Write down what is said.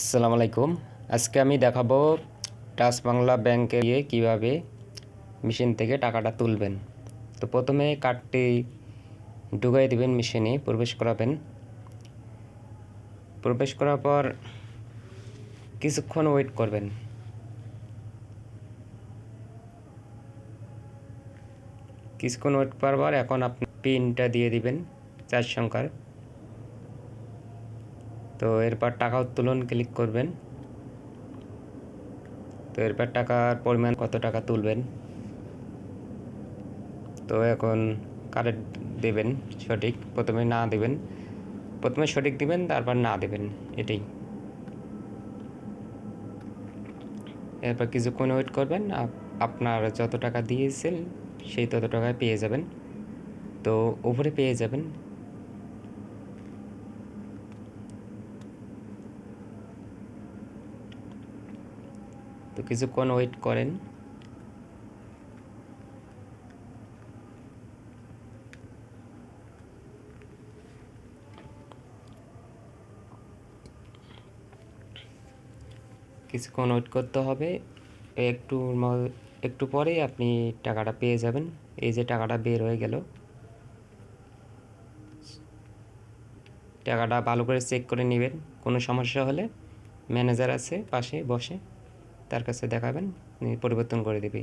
আসসালামু আলাইকুম। আজকে আমি দেখাবো টাচ বাংলা ব্যাংকে গিয়ে কীভাবে মেশিন থেকে টাকাটা তুলবেন। তো প্রথমে কার্ডটি ঢুকাই দিবেন মেশিনে, প্রবেশ করাবেন। প্রবেশ করার পর কিছুক্ষণ ওয়েট করবেন। কিছুক্ষণ ওয়েট করার পর এখন আপনি পিনটা দিয়ে দিবেন চার সংখ্যার। তো এরপর টাকা উত্তোলন ক্লিক করবেন। তো এরপর টাকার পরিমাণ কত টাকা তুলবেন? তো এখন কারেক্ট দেবেন সঠিক। প্রথমে না দেবেন। প্রথমে সঠিক দিবেন, তারপর না দেবেন। এটাই। এরপর কিছুক্ষণ ওয়েট করবেন। আপ- আপনার যত টাকা দিয়েছেন, সেই তত টাকায় পেয়ে যাবেন। তো উপরে পেয়ে যাবেন। তো কিছুক্ষণ ওয়েট করেন। কিছুক্ষণ ওয়েট করতে হবে। একটু একটু পরেই আপনি টাকাটা পেয়ে যাবেন। এই যে টাকাটা বের হয়ে গেল। টাকাটা ভালো করে চেক করে নেবেন। কোনো সমস্যা হলে ম্যানেজার আছে, পাশে, বসে। তার কাছে দেখাবেন উনি পরিবর্তন করে দেবে।